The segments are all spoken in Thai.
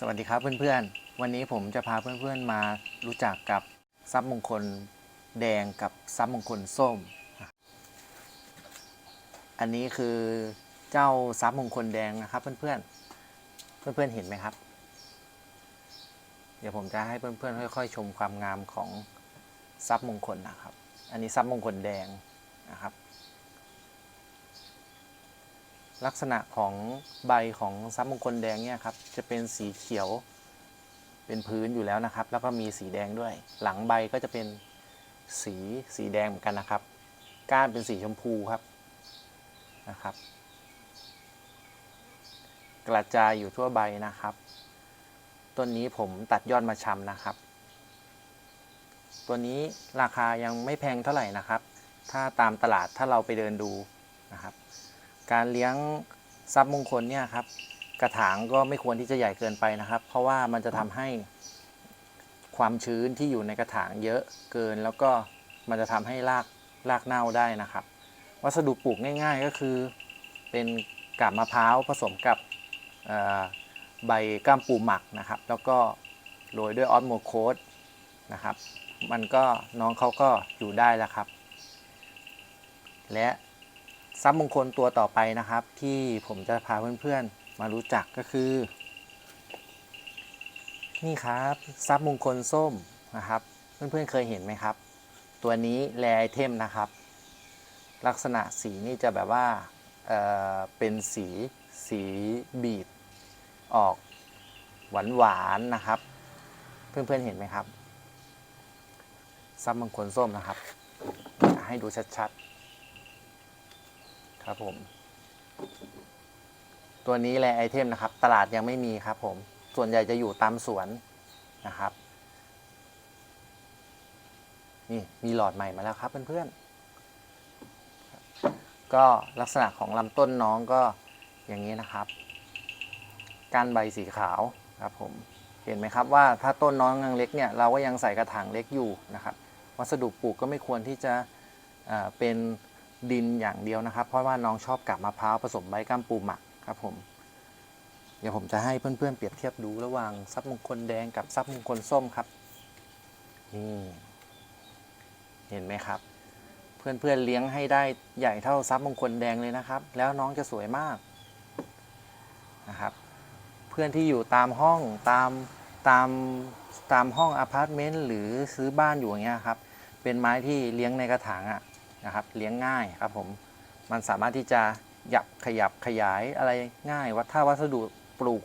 สวัสดีครับเพื่อนๆ วันนี้ผมจะพาเพื่อนๆมารู้จักกับทรัพย์มงคลแดงกับทรัพย์มงคลส้ม อันนี้คือเจ้าทรัพย์มงคลแดงนะครับเพื่อนๆ เพื่อนๆเห็นไหมครับ เดี๋ยวผมจะให้เพื่อนๆค่อย ๆ ชมความงามของทรัพย์มงคลนะครับ อันนี้ทรัพย์มงคลแดงนะครับ ลักษณะของใบของทรัพย์มงคลแดงเนี่ยครับจะเป็นสีเขียวเป็นพื้นอยู่แล้วนะครับ แล้วก็มีสีแดงด้วย หลังใบก็จะเป็นสีสีแดงเหมือนกันนะครับ ก้านเป็นสีชมพูครับนะครับ กระจายอยู่ทั่วใบนะครับ ต้นนี้ผมตัดยอดมาชำนะครับ ตัวนี้ราคายังไม่แพงเท่าไหร่นะครับ ถ้าตามตลาดถ้าเราไปเดินดูนะครับ การเลี้ยงทรัพย์มงคลเนี่ยครับกระถางก็ไม่ควรที่จะใหญ่เกินไปนะครับ เพราะว่ามันจะทำให้ความชื้นที่อยู่ในกระถางเยอะเกิน แล้วก็มันจะทำให้รากรากเน่าได้นะครับ วัสดุปลูกง่าย ๆ ก็คือเป็นกาบมะพร้าวผสมกับใบก้ามปูหมักนะครับ แล้วก็โรยด้วยออสโมโคสนะครับ มันก็น้องเขาก็อยู่ได้แล้วครับ และ ทรัพย์มงคลตัวต่อไปนะครับ ที่ผมจะพาเพื่อนๆมารู้จักก็คือ นี่ครับทรัพย์มงคลส้มนะครับ เพื่อนๆเคยเห็นไหมครับ ตัวนี้แรไอเทมนะครับ ลักษณะสีนี่จะแบบว่าเเป็นสีสีบีดออกหวานหวานๆนะครับ เพื่อนๆเห็นไหมครับทรัพย์มงคลส้มนะครับ ให้ดูชัดๆ ครับผม ตัวนี้แลไอเทมนะครับ ตลาดยังไม่มีครับผม ส่วนใหญ่จะอยู่ตามสวนนะครับ นี่มีหลอดใหม่มาแล้วครับเพื่อนๆ ก็ลักษณะของลำต้นน้องก็อย่างนี้นะครับก้านใบสีขาวครับผมเห็นไหมครับว่าถ้าต้นน้องยังเล็กเนี่ยเราก็ยังใส่กระถางเล็กอยู่นะครับ วัสดุปลูกก็ไม่ควรที่จะเอ่อเป็น ดินอย่างเดียวนะครับ เพราะว่าน้องชอบกับมะพร้าวผสมใบก้ามปูหมักครับผม เดี๋ยวผมจะให้เพื่อนๆเปรียบเทียบดูระหว่างทรัพย์มงคลแดงกับทรัพย์มงคลส้มครับนี่เห็นไหมครับ เพื่อนๆเลี้ยงให้ได้ใหญ่เท่าทรัพย์มงคลแดงเลยนะครับ แล้วน้องจะสวยมากนะครับ เพื่อนที่อยู่ตามห้องตามตามตามห้องอพาร์ตเมนต์หรือซื้อบ้านอยู่อย่างเงี้ยครับ เป็นไม้ที่เลี้ยงในกระถางอะ นะครับ เลี้ยงง่ายครับผม มันสามารถที่จะหยับขยับขยายอะไรง่ายว่าถ้าวัสดุปลูก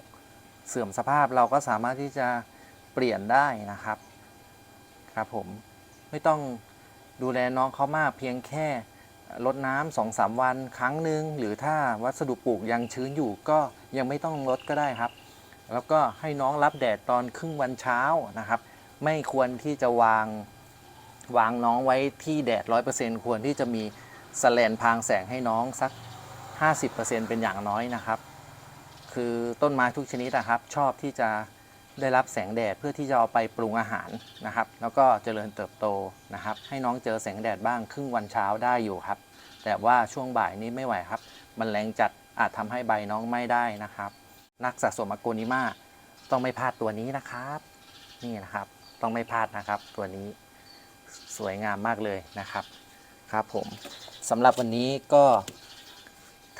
เสื่อมสภาพเราก็สามารถที่จะเปลี่ยนได้นะครับ ครับผมไม่ต้องดูแลน้องเขามากเพียงแค่รดน้ำสองสามวันครั้งหนึ่งหรือถ้าวัสดุปลูกยังชื้นอยู่ก็ยังไม่ต้องรดก็ได้ครับ แล้วก็ให้น้องรับแดดตอนครึ่งวันเช้านะครับ ไม่ควรที่จะวาง วางน้องไว้ที่แดด 100%ควรที่จะมีสแลนพรางแสงให้น้องสัก 50%เป็นอย่างน้อยนะครับ คือต้นไม้ทุกชนิดนะครับ ชอบที่จะได้รับแสงแดดเพื่อที่จะเอาไปปรุงอาหารนะครับ แล้วก็เจริญเติบโตนะครับ ให้น้องเจอแสงแดดบ้างครึ่งวันเช้าได้อยู่ครับ แต่ว่าช่วงบ่ายนี้ไม่ไหวครับ มันแรงจัดอาจทำให้ใบน้องไม่ได้นะครับ นักสะสมอโกนิมาต้องไม่พลาดตัวนี้นะครับ นี่นะครับ ต้องไม่พลาดนะครับตัวนี้ สวยงามมากเลยนะครับครับผมสำหรับวันนี้ก็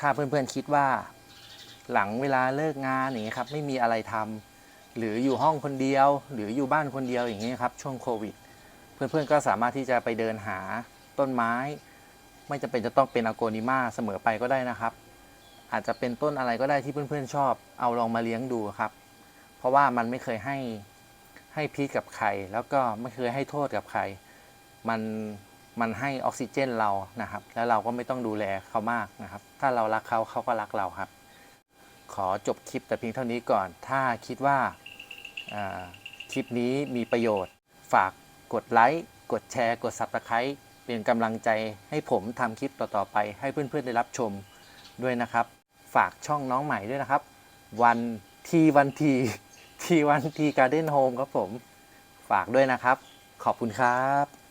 ถ้าเพื่อนๆคิดว่า หลังเวลาเลิกงานอย่างเงี้ครับไม่มีอะไรทำหรืออยู่ห้องคนเดียว หรืออยู่บ้านคนเดียวอย่างเงี้ครับช่วงโควิด เพื่อนๆก็สามารถที่จะไปเดินหาต้นไม้ ไม่จำเป็นจะต้องเป็นอโกนิมาเสมอไปก็ได้นะครับ อาจจะเป็นต้นอะไรก็ได้ที่เพื่อนๆชอบ เอาลองมาเลี้ยงดูครับ เพราะว่ามันไม่เคยให้ให้พิษกับใคร แล้วก็ไม่เคยให้โทษกับใคร มันมันให้ออกซิเจนเรานะครับ แล้วเราก็ไม่ต้องดูแลเขามากนะครับ ถ้าเรารักเขาเขาก็รักเราครับ ขอจบคลิปแต่เพียงเท่านี้ก่อน ถ้าคิดว่าาคลิปนี้มีประโยชน์ ฝากกดไลค์กดแชร์ กด Subscribe เป็นกำลังใจให้ผมทำคลิปต่อ ๆ ไป ให้เพื่อน ๆ ได้รับชมด้วยนะครับ ฝากช่องน้องใหม่ด้วยนะครับ วันทีวันทีทีวันทีการ์เด้นโฮมครับผม ฝากด้วยนะครับ ขอบคุณครับ